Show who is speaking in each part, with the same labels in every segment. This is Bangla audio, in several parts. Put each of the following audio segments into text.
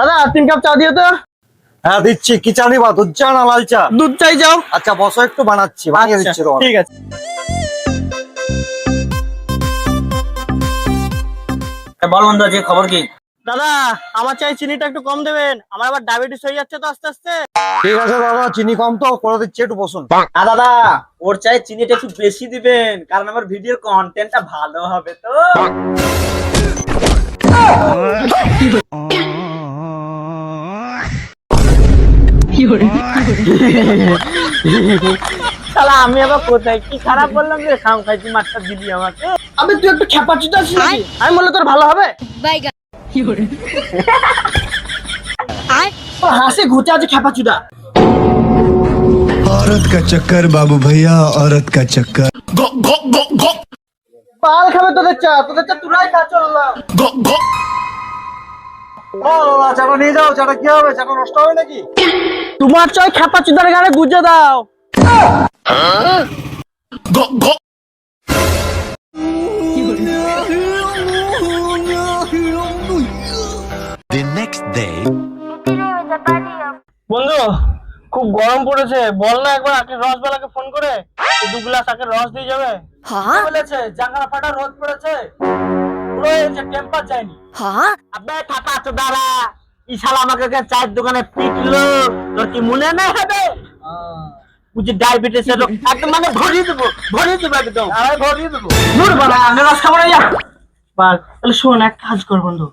Speaker 1: দাদা তিন কাপ চা দিও তো।
Speaker 2: হ্যাঁ দিচ্ছি। কি চা নিবা? দুধ চা না লাল চা?
Speaker 1: দুধ চাই যাও।
Speaker 2: আচ্ছা বসো একটু বানাচ্ছি বানিয়ে
Speaker 1: আচ্ছা,
Speaker 2: দিচ্ছি তোমার
Speaker 1: ঠিক আছে।
Speaker 3: বল বন্ধু আজকে খবর কি?
Speaker 1: দাদা আমার চাই চিনিটা একটু কম দেবেন। আমার আবার ডায়াবেটিস হয়ে যাচ্ছে তো আস্তে আস্তে।
Speaker 2: ঠিক আছে দাদা চিনি কম তো করে দিচ্ছি একটু বসুন।
Speaker 3: না দাদা ওর চাই চিনিটা একটু বেশি দিবেন কারণ আমার ভিডিওর কন্টেন্টটা ভালো হবে তো।
Speaker 1: শালা আমি আবার কোথায় কি খারাপ বললাম রে খাম খাইছি মাছটা দিলি আমাকে আবে তুই একটু খেপাচ্ছিস আছিস নাকি আমি বললে তোর ভালো হবে
Speaker 4: বাইগা
Speaker 1: ও হাসে ঘুচে আছে খেপাচুদা
Speaker 5: औरत का चक्कर बाबू भैया औरत का चक्कर
Speaker 1: পাল খাবে তোদের চা তোদের চা তুরাই খা চললাম
Speaker 2: ও দাদা চাটা নিয়ে যাও চাটা কি হবে? চাটা নষ্ট হবে নাকি?
Speaker 1: তোমার চয় খেপাচুদার গানে গুজে দাও।
Speaker 5: The next day.
Speaker 1: বন্ধু খুব গরম পড়েছে। বল না একবার আখের রসবালাকে ফোন করে। দু গ্লাস আখের রস দিয়ে যাবে।
Speaker 4: হ্যাঁ?
Speaker 1: বলেছে জাঙ্গারা ফাটা রোদ পড়েছে। হয়েছে টেম্পার যায়নি।
Speaker 4: হ্যাঁ?
Speaker 1: আবে খাপা তো দাঁড়া। ই শালা আমাকে চায়ের দোকানে পিটলো তোর কি মনে নাই হবে? বুঝি ডায়াবেটিস রোগ। একদম মানে ভরিয়ে দেবো ভরিয়ে দেবো একদম। আরে ভরিয়ে দেবো। দূর বাবা আগে রস খাব যা। বাল তাহলে শোন এক কাজ কর বন্ধু।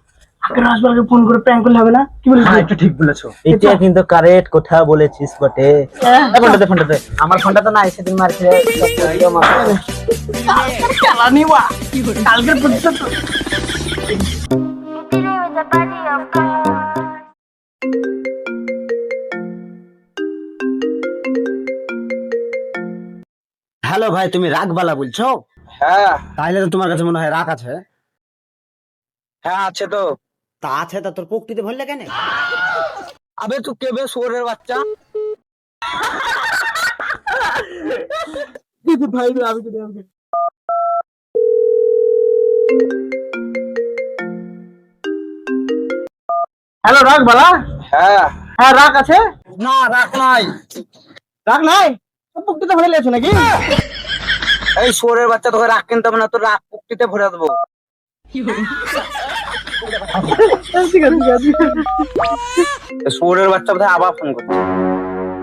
Speaker 1: আগে ফোন করে প্র্যাঙ্ক করলে হবে না? কি বলিস
Speaker 3: একটু ঠিক বলেছ। এটা কিন্তু কারেক্ট কথা বলেছিস বটে।
Speaker 1: হ্যাঁ।
Speaker 3: আমার ফোনটা তো নাই সেদিন মার খেয়ে
Speaker 1: চালানি বা কালকের
Speaker 3: হ্যালো ভাই তুমি রাগবালা বলছো?
Speaker 2: হ্যাঁ।
Speaker 3: তাহলে তো তোমার কাছে মনে হয় রাগ আছে।
Speaker 2: হ্যাঁ আছে তো।
Speaker 3: তা আছে তা তোর পুকটিতে ভরলে কেন?
Speaker 1: আবে তুই কেবে শুয়োরের বাচ্চা? ভাই আমি হ্যালো রাগ বালা?
Speaker 2: হ্যাঁ।
Speaker 1: হ্যাঁ রাগ আছে?
Speaker 2: না রাখ নাই।
Speaker 1: রাগ নাই? পুকটিতে ভরে লেছো নাকি?
Speaker 2: এই সোরের বাচ্চা তোকে রাখ কিনতে হবে না তোর রাখ পুক্তিতে ভরে দেবো। সোরের বাচ্চা বোধহয় আবার ফোন করছে।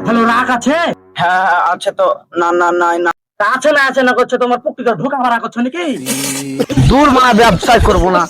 Speaker 1: হ্যালো রাগ আছে?
Speaker 2: হ্যাঁ হ্যাঁ, আছে তো। না না নাই না।
Speaker 1: আছে না আছে না করছে তোমার পুকটিতে ঢোকা ভাড়া করছ নাকি?
Speaker 2: দূর মা ব্যবসায় করব না।